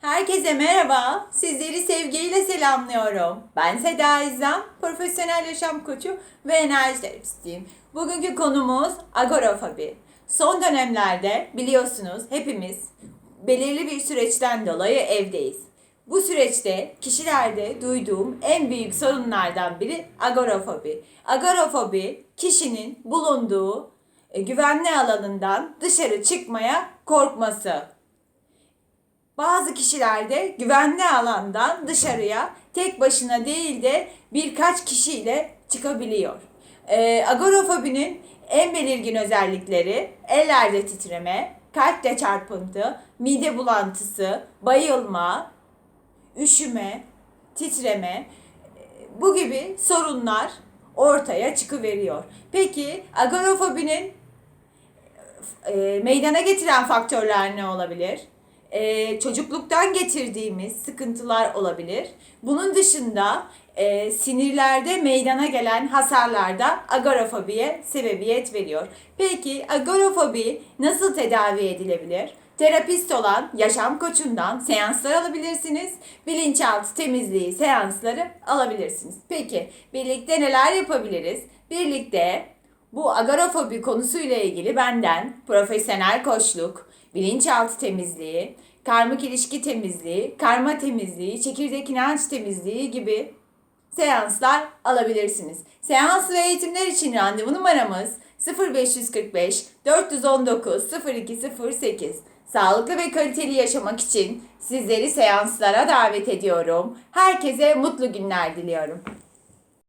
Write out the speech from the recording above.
Herkese merhaba. Sizleri sevgiyle selamlıyorum. Ben Seda İzzam, profesyonel yaşam koçu ve enerji terapistiyim. Bugünkü konumuz agorafobi. Son dönemlerde biliyorsunuz hepimiz belirli bir süreçten dolayı evdeyiz. Bu süreçte kişilerde duyduğum en büyük sorunlardan biri agorafobi. Agorafobi kişinin bulunduğu e, güvenli alanından dışarı çıkmaya korkması. Bazı kişilerde güvenli alandan dışarıya tek başına değil de birkaç kişiyle çıkabiliyor. Ee, agorafobinin en belirgin özellikleri ellerde titreme, kalpte çarpıntı, mide bulantısı, bayılma, üşüme, titreme e, bu gibi sorunlar ortaya çıkıveriyor. Peki agorafobinin e, meydana getiren faktörler ne olabilir? E, çocukluktan getirdiğimiz sıkıntılar olabilir. Bunun dışında e, sinirlerde meydana gelen hasarlarda agorafobiye sebebiyet veriyor. Peki agorafobi nasıl tedavi edilebilir? Terapist olan yaşam koçundan seanslar alabilirsiniz. Bilinçaltı temizliği seansları alabilirsiniz. Peki birlikte neler yapabiliriz? Birlikte bu agorafobi konusuyla ilgili benden profesyonel koçluk, bilinçaltı temizliği, karmik ilişki temizliği, karma temizliği, çekirdek inanç temizliği gibi seanslar alabilirsiniz. Seans ve eğitimler için randevu numaramız 0545 419 0208. Sağlıklı ve kaliteli yaşamak için sizleri seanslara davet ediyorum. Herkese mutlu günler diliyorum.